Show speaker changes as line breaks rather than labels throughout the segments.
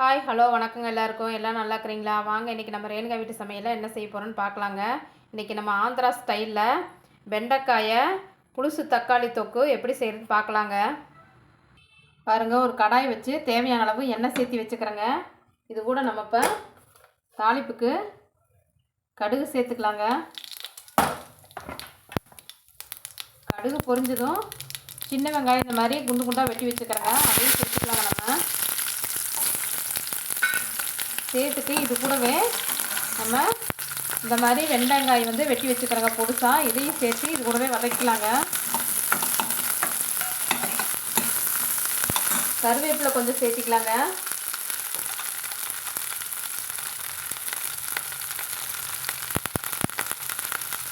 Hi hello வணக்கங்க எல்லாருக்கும். எல்லாம் நல்லா இருக்கிறீங்களா? வாங்க இன்றைக்கி நம்ம ரேணுகா வீட்டு சமையலில் என்ன செய்ய போகிறோன்னு பார்க்கலாங்க. இன்றைக்கி நம்ம ஆந்திரா ஸ்டைலில் வெண்டைக்காயை புளுசு தக்காளி தொக்கு எப்படி செய்கிறதுன்னு பார்க்கலாங்க. பாருங்கள் ஒரு கடாய் வச்சு தேவையான அளவு எண்ணெய் சேர்த்தி வச்சுக்கிறேங்க. இது கூட நம்ம இப்போ தாளிப்புக்கு கடுகு சேர்த்துக்கலாங்க. கடுகு பொரிஞ்சதும் சின்ன வெங்காயம் இந்த மாதிரி குண்டு குண்டாக வெட்டி வச்சுக்கிறேங்க. அதையும் சேர்த்துக்கலாங்க நம்ம. சேர்த்துட்டு இது கூடவே நம்ம இந்த மாதிரி வெண்டங்காய் வந்து வெட்டி வச்சுக்கிறோங்க பொடுசாக இதையும் சேர்த்து இது கூடவே வதக்கலாங்க. கருவேப்பிலை கொஞ்சம் சேர்த்திக்கலாங்க.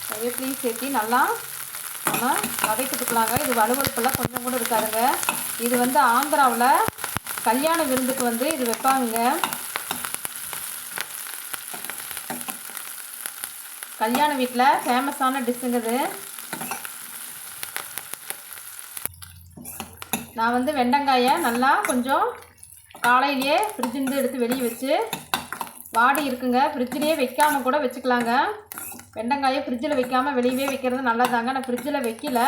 கருவேப்பிலையும் சேர்த்து நல்லா நம்ம வதக்கிட்டுக்கலாங்க. இது வலுவழுப்பெல்லாம் கொஞ்சம் கூட இருக்காதுங்க. இது வந்து ஆந்திராவில் கல்யாண விருந்துக்கு வந்து இது வைப்பாங்க கல்யாண வீட்டில் ஃபேமஸான டிஷ்ஷுங்கிறது நான் வந்து வெண்டங்காயை நல்லா கொஞ்சம் காலையிலேயே ஃப்ரிட்ஜிலேருந்து எடுத்து வெளியே வச்சு வாடி இருக்குங்க. ஃப்ரிட்ஜிலேயே வைக்காமல் கூட வச்சுக்கலாங்க. வெண்டங்காயை ஃப்ரிட்ஜில் வைக்காமல் வெளியவே வைக்கிறது நல்லதாங்க நான் ஃப்ரிட்ஜில் வைக்கல.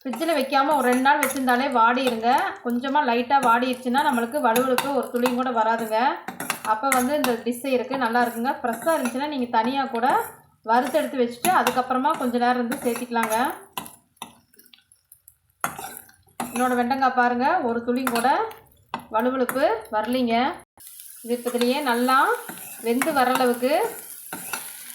ஃப்ரிட்ஜில் வைக்காமல் ஒரு ரெண்டு நாள் வச்சுருந்தாலே வாடிடுங்க கொஞ்சமாக லைட்டாக வாடிடுச்சுன்னா நம்மளுக்கு வலுவலுக்கு ஒரு துளியும் கூட வராதுங்க. அப்போ வந்து இந்த டிஷ் இருக்குது நல்லா இருக்குங்க. ஃப்ரெஷ்ஷாக இருந்துச்சுன்னா நீங்கள் தனியாக கூட வறுத்து எடுத்து வச்சுட்டு அதுக்கப்புறமா கொஞ்சம் நேரம் இருந்து சேர்த்திக்கலாங்க. என்னோடய வெண்டங்காய் பாருங்கள் ஒரு துளியும் கூட வலுவலுப்பு வரலிங்க. இது நல்லா வெந்து வர அளவுக்கு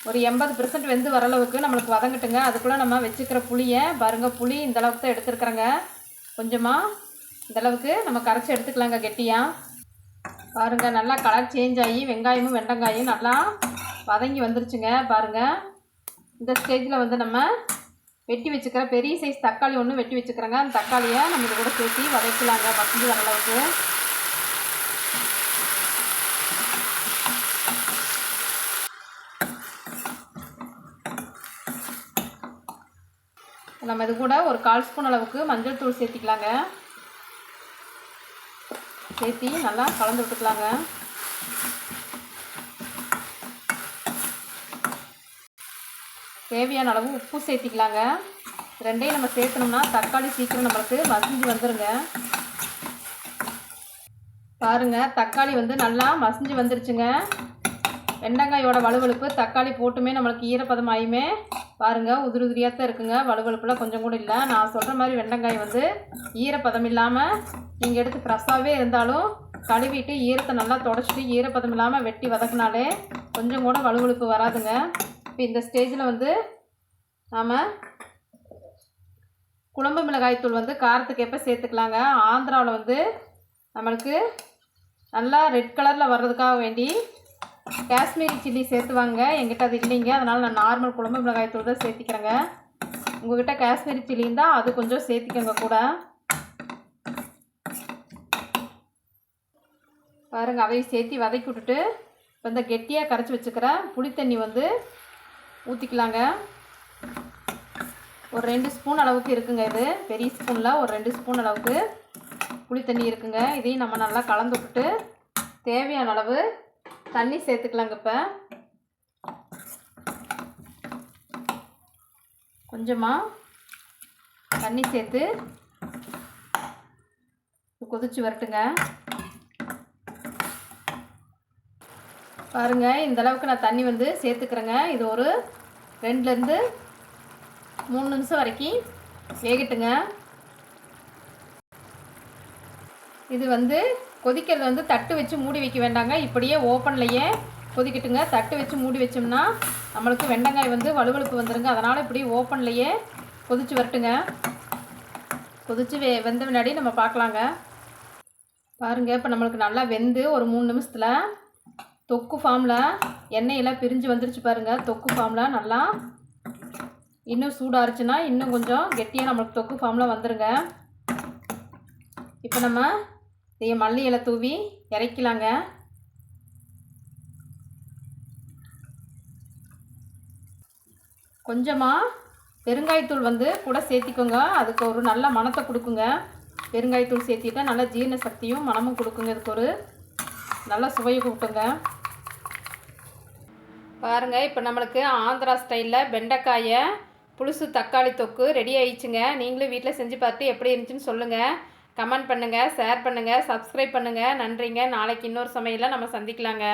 ஒரு எண்பது பெர்சன்ட் வெந்து வர அளவுக்கு நம்மளுக்கு வதங்கட்டுங்க. அதுக்குள்ளே நம்ம வச்சுக்கிற புளியை பாருங்கள் புளி இந்த அளவுக்கு தான் எடுத்துருக்குறேங்க. கொஞ்சமாக இந்தளவுக்கு நம்ம கரைச்சி எடுத்துக்கலாங்க கெட்டியாக பாருங்கள் நல்லா கலர் சேஞ்ச் ஆகி வெங்காயமும் வெண்டங்காயும் நல்லா வதங்கி வந்துருச்சுங்க பாருங்கள் இந்த ஸ்டேஜில் வந்து நம்ம வெட்டி வச்சுக்கிற பெரிய சைஸ் தக்காளி ஒன்று வெட்டி வச்சுக்கிறோங்க. அந்த தக்காளியை நம்ம இது கூட சேர்த்து வதக்கலாங்க மசிஞ்சு வர அளவுக்கு நம்ம இது கூட ஒரு கால் ஸ்பூன் அளவுக்கு மஞ்சள் தூள் சேர்த்திக்கலாங்க. சேர்த்தி நல்லா கலந்து விட்டுக்கலாங்க. தேவையான அளவு உப்பு சேர்த்திக்கலாங்க. ரெண்டையும் நம்ம சேர்த்தனோம்னா தக்காளி சீக்கிரம் நம்மளுக்கு மசிஞ்சு வந்துடுங்க பாருங்கள் தக்காளி வந்து நல்லா மசிஞ்சு வந்துருச்சுங்க. வெண்டங்காயோட வலுவலுப்பு தக்காளி போட்டுமே நம்மளுக்கு ஈரப்பதமாயுமே பாருங்கள் உதிரி உதிரியாக தான் இருக்குங்க. வலுவலுப்புலாம் கொஞ்சம் கூட இல்லை. நான் சொல்கிற மாதிரி வெண்டங்காய் வந்து ஈரப்பதம் இல்லாமல் நீங்கள் எடுத்து ஃப்ரெஷ்ஷாகவே இருந்தாலும் கழுவிட்டு ஈரத்தை நல்லா தொடச்சிட்டு ஈரப்பதம் இல்லாமல் வெட்டி வதக்கினாலே கொஞ்சம் கூட வலுவலுப்பு வராதுங்க. இப்போ இந்த ஸ்டேஜில் வந்து நாம் குழம்பு மிளகாய்த்தூள் வந்து காரத்துக்கு எப்போ சேர்த்துக்கலாங்க. ஆந்திராவில் வந்து நம்மளுக்கு நல்லா ரெட் கலரில் வர்றதுக்காக வேண்டி காஷ்மீரி சில்லி சேர்த்துவாங்க. எங்கிட்ட அது இல்லைங்க. அதனால் நான் நார்மல் குழம்பு மிளகாயத்தூள் தான் சேர்த்திக்கிறேங்க. உங்கள்கிட்ட காஷ்மீரி சில்லி இருந்தால் அது கொஞ்சம் சேர்த்திக்கோங்க கூட. பாருங்கள் அதையும் சேர்த்தி வதக்கி விட்டுட்டு இப்போ இந்த கெட்டியாக கரைச்சி வச்சுக்கிறேன் புளி தண்ணி வந்து ஊற்றிக்கலாங்க ஒரு ரெண்டு ஸ்பூன் அளவுக்கு இருக்குங்க இது. பெரிய ஸ்பூனில் ஒரு ரெண்டு ஸ்பூன் அளவுக்கு புளி தண்ணி இருக்குங்க. இதையும் நம்ம நல்லா கலந்து விட்டுட்டு தேவையான அளவு தண்ணி சேர்த்துக்கலாங்க இப்போ. கொஞ்சமாக தண்ணி சேர்த்து கொதிச்சு வரட்டுங்க. பாருங்கள் இந்த அளவுக்கு நான் தண்ணி வந்து சேர்த்துக்கிறேங்க. இது ஒரு ரெண்டுலேருந்து மூணு நிமிஷம் வரைக்கும் வேகட்டுங்க. இது வந்து கொதிக்கிறது வந்து தட்டு வச்சு மூடி வைக்க வேண்டாங்க. இப்படியே ஓப்பன்லையே கொதிக்கட்டுங்க. தட்டு வச்சு மூடி வச்சோம்னா நம்மளுக்கு வெண்டங்காய் வந்து வலுவழுப்பு வந்துடுங்க அதனால் இப்படி ஓப்பன்லையே கொதிச்சு வரட்டுங்க. கொதிச்சு வெ வெந்த முன்னாடி நம்ம பார்க்கலாங்க. பாருங்கள் இப்போ நம்மளுக்கு நல்லா வெந்து ஒரு மூணு நிமிஷத்தில் தொக்கு ஃபார்மில் எண்ணெயெல்லாம் பிரிஞ்சு வந்துருச்சு பாருங்கள் தொக்கு ஃபார்மில் நல்லா இன்னும் சூடாகிருச்சுன்னா இன்னும் கொஞ்சம் கெட்டியாக நம்மளுக்கு தொக்கு ஃபார்மில் வந்துடுங்க இப்போ நம்ம இதை மல்லி இலை தூவி இறக்கலாங்க. கொஞ்சமாக பெருங்காயத்தூள் வந்து கூட சேர்த்திக்கோங்க. அதுக்கு ஒரு நல்ல மனத்தை கொடுக்குங்க. பெருங்காயத்தூள் சேர்த்திட்டா நல்லா ஜீரண சக்தியும் மனமும் கொடுக்குங்க. இதுக்கு ஒரு நல்ல சுவையை கொடுக்குங்க. பாருங்கள் இப்போ நம்மளுக்கு ஆந்திரா ஸ்டைலில் வெண்டைக்காயை புளுசு தக்காளி தொக்கு ரெடி ஆயிடுச்சுங்க. நீங்களும் வீட்டில் செஞ்சு பார்த்து எப்படி இருந்துச்சுன்னு சொல்லுங்கள் கமெண்ட் பண்ணுங்கள் ஷேர் பண்ணுங்கள் சப்ஸ்கிரைப் பண்ணுங்கள் நன்றிங்க. நாளைக்கு இன்னொரு சமையலில் நம்ம சந்திக்கலாங்க.